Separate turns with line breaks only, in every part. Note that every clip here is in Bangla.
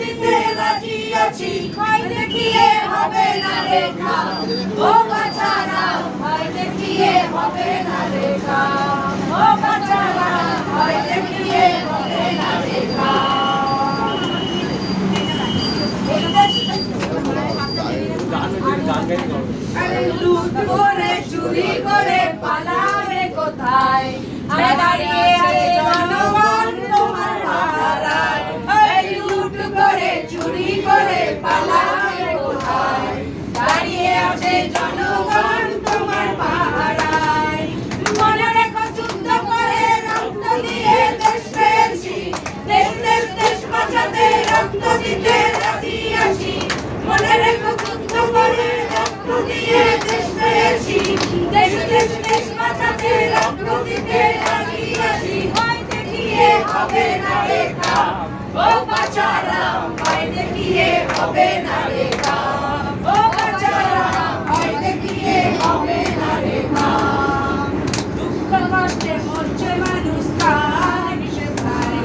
দিতে রাজি ভয় দেখিয়ে হবে না রেখা। ও বাছারা, ভয় দেখিয়ে হবে না রেখা। ও বাছারা, ভয় দেখিয়ে হবে না রেখা। লুট করে, চুরি করে পালাবে কোথায়? হবে না রেখা ও বাচারা ভয় দেখিয়ে হবে না রেখা ও বাচারা ভয় দেখিয়ে হবে না রেখা দুঃখ কষ্টে মরছে মানুষ, তার কিসের ধারে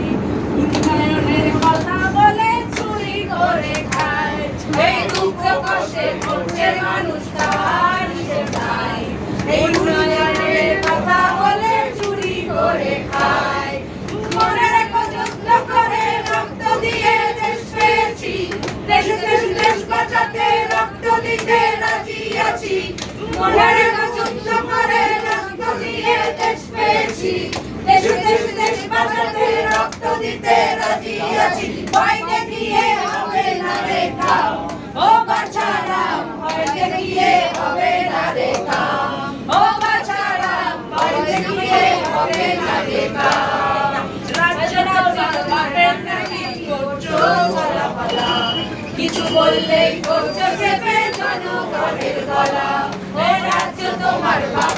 উন্নয়নের কথা বলে চুরি করে খায়। এই দুঃখ কষ্টে মরছে মানুষ, তার কিসের ধারে এই রাজি মনের মনে রেখো করে রক্ত দিয়ে দেশ পেয়েছি দেশ দেশ দেশ বাঁচাতে রক্ত দিতে রাজি আছি ভয় দেখিয়ে হবে না রেখা ও বাছারা ভয় দেখিয়ে হবে না রেখা ও বাছারা ভয় দেখিয়ে হবে না রেখা রাজনৈতিক পার্টির নাকি করছ চলাফালা। কিছু বললেই করছ চেপে জনগণের গলা। রাজ্য তোমার চলাফালা